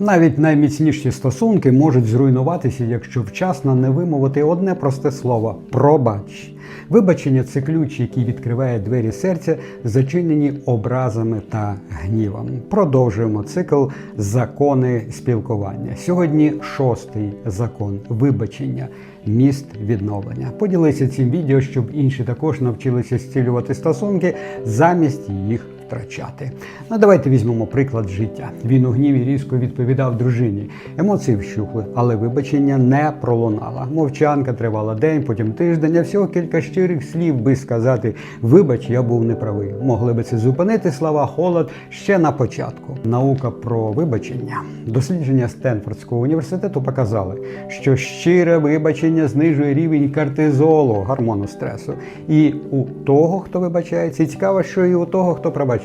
Навіть найміцніші стосунки можуть зруйнуватися, якщо вчасно не вимовити одне просте слово пробач. Вибачення це ключ, який відкриває двері серця, зачинені образами та гнівом. Продовжуємо цикл закони спілкування. Сьогодні шостий закон вибачення. Міст відновлення. Поділися цим відео, щоб інші також навчилися зцілювати стосунки замість їх втрачати. Ну давайте візьмемо приклад життя. Він у гніві різко відповідав дружині. Емоції вщухли, але вибачення не пролунало. Мовчанка тривала день, потім тиждень, а всього кілька щирих слів би сказати Вибач, я був неправий. Могли би це зупинити слова холод ще на початку. Наука про вибачення. Дослідження Стенфордського університету показали, що щире вибачення знижує рівень кортизолу, гормону стресу. І у того, хто вибачається, і цікаво, що і у того, хто пробачає.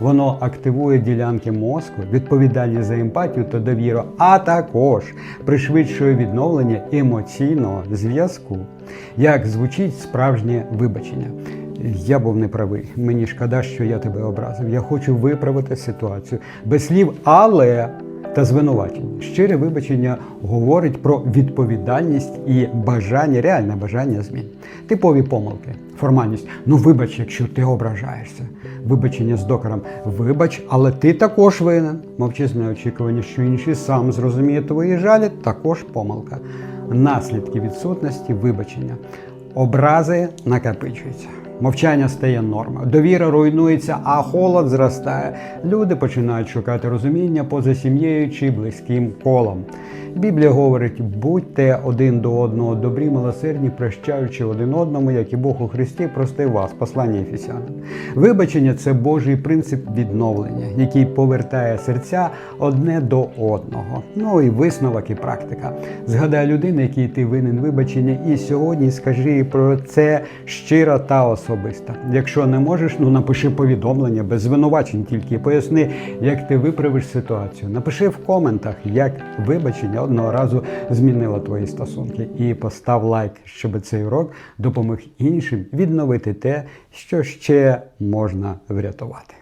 Воно активує ділянки мозку, відповідальні за емпатію та довіру, а також пришвидшує відновлення емоційного зв'язку. Як звучить справжнє вибачення? Я був неправий. Мені шкода, що я тебе образив. Я хочу виправити ситуацію без слів, але та звинувачення. Щире вибачення говорить про відповідальність і бажання, реальне бажання змін. Типові помилки, формальність. Ну вибач, якщо ти ображаєшся. Вибачення з докором. Вибач, але ти також винен. Мовчазне очікування, що інший сам зрозуміє твої жалі, також помилка. Наслідки відсутності вибачення. Образи накопичуються. Мовчання стає нормою, довіра руйнується, а холод зростає. Люди починають шукати розуміння поза сім'єю чи близьким колом. Біблія говорить: будьте один до одного добрі, милосердні, прощаючи один одному, як і Бог у Христі простив вас. Послання Ефесянам. Вибачення це Божий принцип відновлення, який повертає серця одне до одного. Ну і висновок і практика. Згадай людину, якій ти винен вибачення, і сьогодні скажи про це щиро та особисто. Якщо не можеш, ну напиши повідомлення без звинувачень, тільки поясни, як ти виправиш ситуацію. Напиши в коментах, як вибачення одного разу змінило твої стосунки. І постав лайк, щоб цей урок допомог іншим відновити те, що ще можна врятувати.